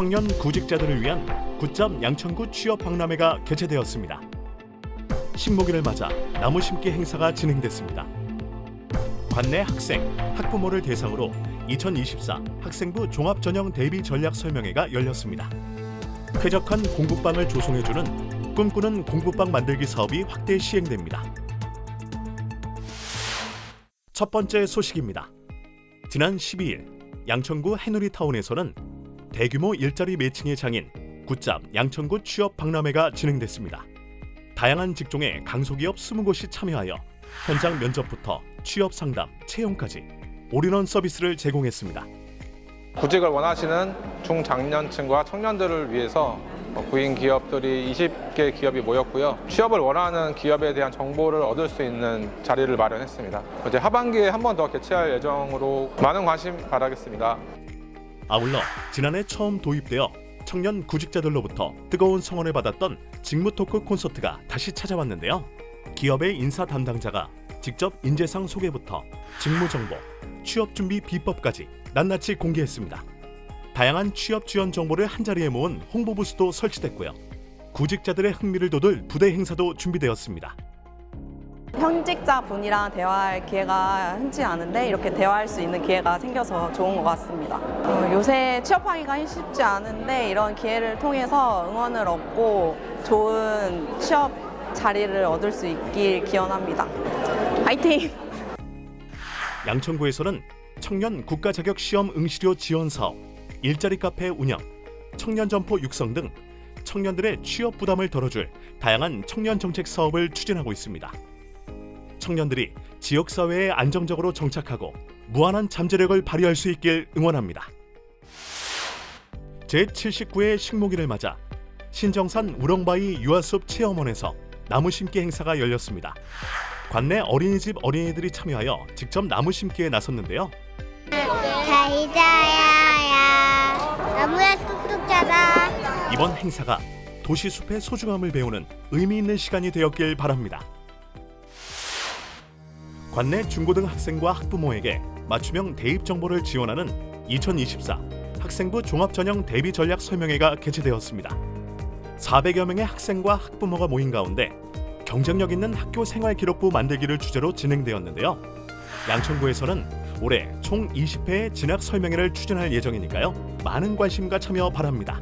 청년 구직자들을 위한 굿잡 양천구 취업 박람회가 개최되었습니다. 식목일을 맞아 나무 심기 행사가 진행됐습니다. 관내 학생, 학부모를 대상으로 2024 학생부 종합전형 대비 전략 설명회가 열렸습니다. 쾌적한 공부방을 조성해주는 꿈꾸는 공부방 만들기 사업이 확대 시행됩니다. 첫 번째 소식입니다. 지난 12일 양천구 해누리타운에서는 대규모 일자리 매칭의 장인 굿잡 양천구 취업 박람회가 진행됐습니다. 다양한 직종의 강소기업 20곳이 참여하여 현장 면접부터 취업 상담, 채용까지 올인원 서비스를 제공했습니다. 구직을 원하시는 중장년층과 청년들을 위해서 구인 기업들이 20개 기업이 모였고요. 취업을 원하는 기업에 대한 정보를 얻을 수 있는 자리를 마련했습니다. 이제 하반기에 한 번 더 개최할 예정으로 많은 관심 바라겠습니다. 아울러 지난해 처음 도입되어 청년 구직자들로부터 뜨거운 성원을 받았던 직무 토크 콘서트가 다시 찾아왔는데요. 기업의 인사 담당자가 직접 인재상 소개부터 직무 정보, 취업 준비 비법까지 낱낱이 공개했습니다. 다양한 취업 지원 정보를 한 자리에 모은 홍보 부스도 설치됐고요. 구직자들의 흥미를 돋을 부대 행사도 준비되었습니다. 현직자 분이랑 대화할 기회가 흔치 않은데 이렇게 대화할 수 있는 기회가 생겨서 좋은 것 같습니다. 어, 요새 취업하기가 쉽지 않은데 이런 기회를 통해서 응원을 얻고 좋은 취업 자리를 얻을 수 있길 기원합니다. 화이팅! 양천구에서는 청년 국가 자격 시험 응시료 지원 사업, 일자리 카페 운영, 청년 점포 육성 등 청년들의 취업 부담을 덜어줄 다양한 청년 정책 사업을 추진하고 있습니다. 청년들이 지역 사회에 안정적으로 정착하고 무한한 잠재력을 발휘할 수 있길 응원합니다. 제79회 식목일을 맞아 신정산 우렁바위 유아숲 체험원에서 나무 심기 행사가 열렸습니다. 관내 어린이집 어린이들이 참여하여 직접 나무 심기에 나섰는데요. 잘 자야야 나무야 뚝뚝 자라 이번 행사가 도시 숲의 소중함을 배우는 의미 있는 시간이 되었길 바랍니다. 관내 중고등 학생과 학부모에게 맞춤형 대입 정보를 지원하는 2024 학생부 종합전형 대비 전략 설명회가 개최되었습니다. 400여 명의 학생과 학부모가 모인 가운데 경쟁력 있는 학교 생활 기록부 만들기를 주제로 진행되었는데요. 양천구에서는 올해 총 20회의 진학 설명회를 추진할 예정이니까요. 많은 관심과 참여 바랍니다.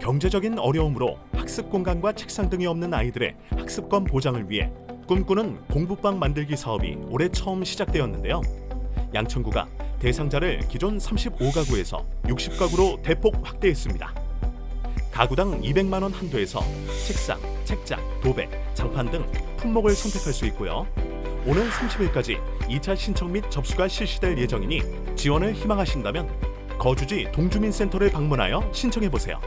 경제적인 어려움으로 학습 공간과 책상 등이 없는 아이들의 학습권 보장을 위해 꿈꾸는 공부방 만들기 사업이 올해 처음 시작되었는데요. 양천구가 대상자를 기존 35가구에서 60가구로 대폭 확대했습니다. 가구당 200만 원 한도에서 책상, 책장, 도배, 장판 등 품목을 선택할 수 있고요. 오는 30일까지 2차 신청 및 접수가 실시될 예정이니 지원을 희망하신다면 거주지 동주민센터를 방문하여 신청해 보세요.